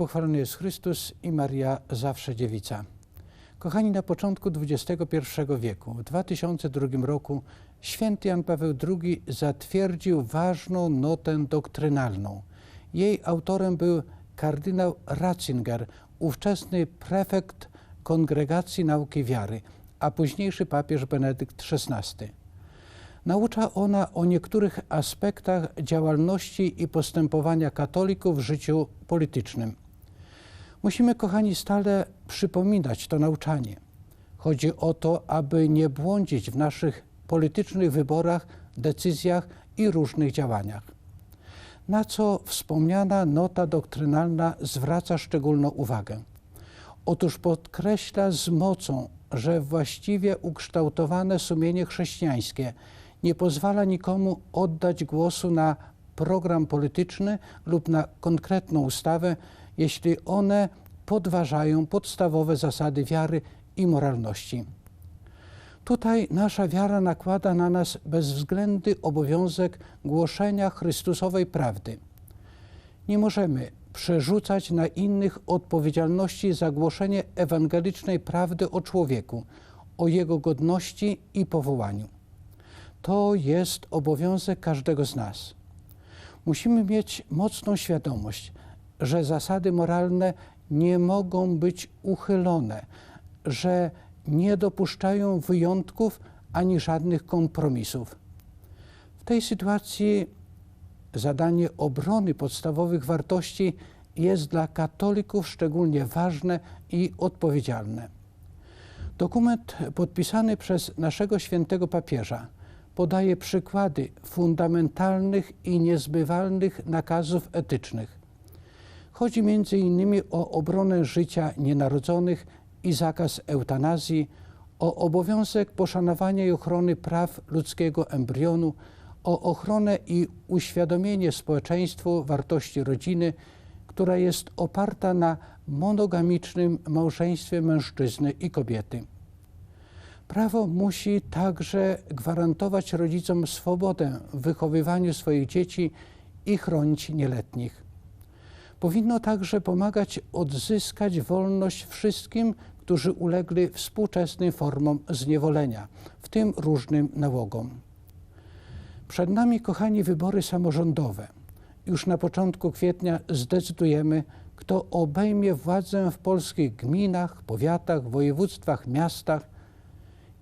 Pochwalony jest Chrystus i Maria zawsze dziewica. Kochani, na początku XXI wieku, w 2002 roku, święty Jan Paweł II zatwierdził ważną notę doktrynalną. Jej autorem był kardynał Ratzinger, ówczesny prefekt Kongregacji Nauki Wiary, a późniejszy papież Benedykt XVI. Naucza ona o niektórych aspektach działalności i postępowania katolików w życiu politycznym. Musimy, kochani, stale przypominać to nauczanie. Chodzi o to, aby nie błądzić w naszych politycznych wyborach, decyzjach i różnych działaniach. Na co wspomniana nota doktrynalna zwraca szczególną uwagę. Otóż podkreśla z mocą, że właściwie ukształtowane sumienie chrześcijańskie nie pozwala nikomu oddać głosu na program polityczny lub na konkretną ustawę, jeśli one podważają podstawowe zasady wiary i moralności. Tutaj nasza wiara nakłada na nas bezwzględny obowiązek głoszenia Chrystusowej prawdy. Nie możemy przerzucać na innych odpowiedzialności za głoszenie ewangelicznej prawdy o człowieku, o jego godności i powołaniu. To jest obowiązek każdego z nas. Musimy mieć mocną świadomość, że zasady moralne nie mogą być uchylone, że nie dopuszczają wyjątków ani żadnych kompromisów. W tej sytuacji zadanie obrony podstawowych wartości jest dla katolików szczególnie ważne i odpowiedzialne. Dokument podpisany przez naszego świętego papieża podaje przykłady fundamentalnych i niezbywalnych nakazów etycznych. Chodzi innymi o obronę życia nienarodzonych i zakaz eutanazji, o obowiązek poszanowania i ochrony praw ludzkiego embrionu, o ochronę i uświadomienie społeczeństwu wartości rodziny, która jest oparta na monogamicznym małżeństwie mężczyzny i kobiety. Prawo musi także gwarantować rodzicom swobodę w wychowywaniu swoich dzieci i chronić nieletnich. Powinno także pomagać odzyskać wolność wszystkim, którzy ulegli współczesnym formom zniewolenia, w tym różnym nałogom. Przed nami, kochani, wybory samorządowe. Już na początku kwietnia zdecydujemy, kto obejmie władzę w polskich gminach, powiatach, województwach, miastach.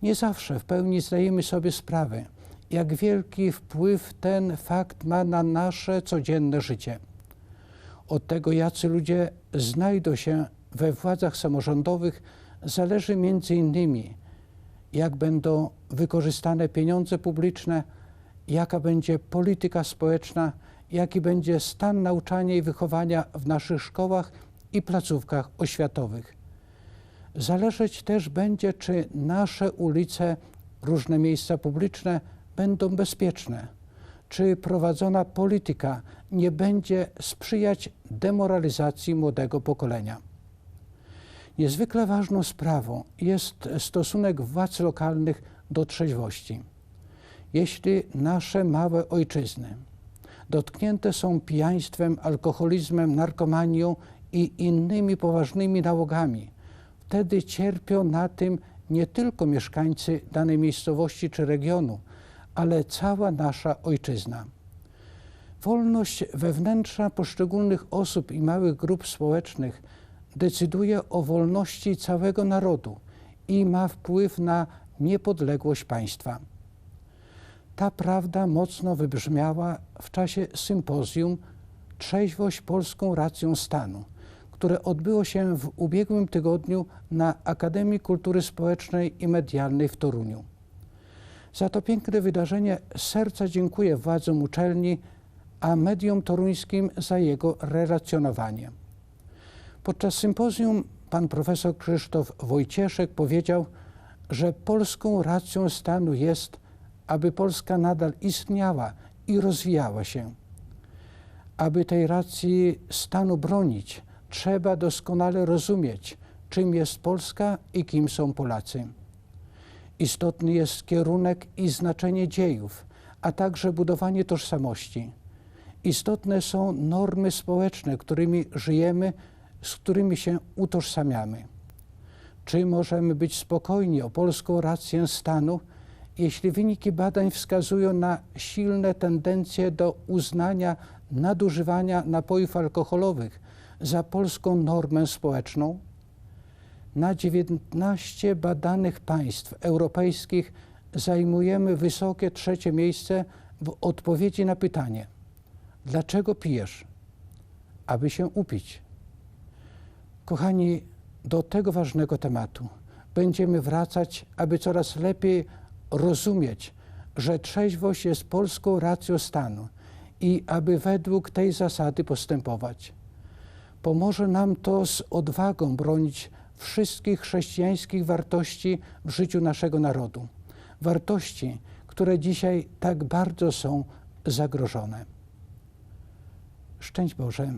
Nie zawsze w pełni zdajemy sobie sprawę, jak wielki wpływ ten fakt ma na nasze codzienne życie. Od tego, jacy ludzie znajdą się we władzach samorządowych, zależy między innymi, jak będą wykorzystane pieniądze publiczne, jaka będzie polityka społeczna, jaki będzie stan nauczania i wychowania w naszych szkołach i placówkach oświatowych. Zależeć też będzie, czy nasze ulice, różne miejsca publiczne będą bezpieczne, czy prowadzona polityka nie będzie sprzyjać demoralizacji młodego pokolenia. Niezwykle ważną sprawą jest stosunek władz lokalnych do trzeźwości. Jeśli nasze małe ojczyzny dotknięte są pijaństwem, alkoholizmem, narkomanią i innymi poważnymi nałogami, wtedy cierpią na tym nie tylko mieszkańcy danej miejscowości czy regionu, ale cała nasza ojczyzna. Wolność wewnętrzna poszczególnych osób i małych grup społecznych decyduje o wolności całego narodu i ma wpływ na niepodległość państwa. Ta prawda mocno wybrzmiała w czasie sympozjum Trzeźwość polską racją stanu, które odbyło się w ubiegłym tygodniu na Akademii Kultury Społecznej i Medialnej w Toruniu. Za to piękne wydarzenie serca dziękuję władzom uczelni, a mediom toruńskim za jego relacjonowanie. Podczas sympozjum pan profesor Krzysztof Wojcieszek powiedział, że polską racją stanu jest, aby Polska nadal istniała i rozwijała się. Aby tej racji stanu bronić, trzeba doskonale rozumieć, czym jest Polska i kim są Polacy. Istotny jest kierunek i znaczenie dziejów, a także budowanie tożsamości. Istotne są normy społeczne, którymi żyjemy, z którymi się utożsamiamy. Czy możemy być spokojni o polską rację stanu, jeśli wyniki badań wskazują na silne tendencje do uznania nadużywania napojów alkoholowych za polską normę społeczną? Na 19 badanych państw europejskich zajmujemy wysokie trzecie miejsce w odpowiedzi na pytanie: dlaczego pijesz? Aby się upić. Kochani, do tego ważnego tematu będziemy wracać, aby coraz lepiej rozumieć, że trzeźwość jest polską racją stanu i aby według tej zasady postępować. Pomoże nam to z odwagą bronić wszystkich chrześcijańskich wartości w życiu naszego narodu. Wartości, które dzisiaj tak bardzo są zagrożone. Szczęść Boże